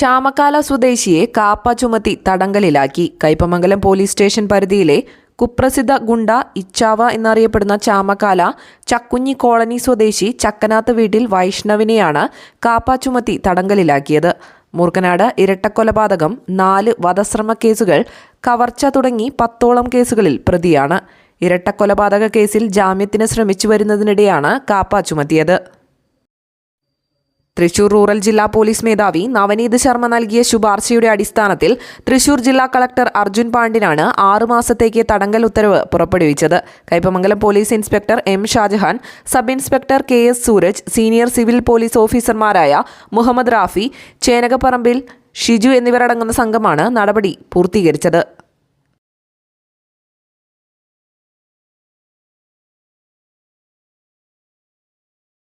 ചാമക്കാല സ്വദേശിയെ കാപ്പ ചുമത്തി തടങ്കലിലാക്കി. Kaipamangalam police station പരിധിയിലെ കുപ്രസിദ്ധ ഗുണ്ട ഇച്ചാവ എന്നറിയപ്പെടുന്ന ചാമക്കാല ചക്കുഞ്ഞി കോളനി സ്വദേശി ചക്കനാത്ത് വീട്ടിൽ വൈഷ്ണവിനെയാണ് കാപ്പ ചുമത്തി തടങ്കലിലാക്കിയത്. മൂർക്കനാട് ഇരട്ടക്കൊലപാതകം നാല് വധശ്രമ കേസുകൾ കവർച്ച തുടങ്ങി പത്തോളം കേസുകളിൽ പ്രതിയാണ്. ഇരട്ടക്കൊലപാതക കേസിൽ ജാമ്യത്തിന് ശ്രമിച്ചു വരുന്നതിനിടെയാണ് കാപ്പ ചുമത്തിയത്. തൃശൂർ റൂറൽ ജില്ലാ പോലീസ് മേധാവി നവനീത് ശർമ്മ നൽകിയ ശുപാർശയുടെ അടിസ്ഥാനത്തിൽ തൃശൂർ ജില്ലാ കളക്ടർ അർജുൻ പാണ്ഡിനാണ് ആറു മാസത്തേക്ക് തടങ്കൽ ഉത്തരവ് പുറപ്പെടുവിച്ചത്. Kaipamangalam police inspector M Shajahan sub inspector K S Sooraj senior civil police ഓഫീസർമാരായ മുഹമ്മദ് റാഫി ചേനകപ്പറമ്പിൽ ഷിജു എന്നിവരടങ്ങുന്ന സംഘമാണ് നടപടി പൂർത്തീകരിച്ചത്.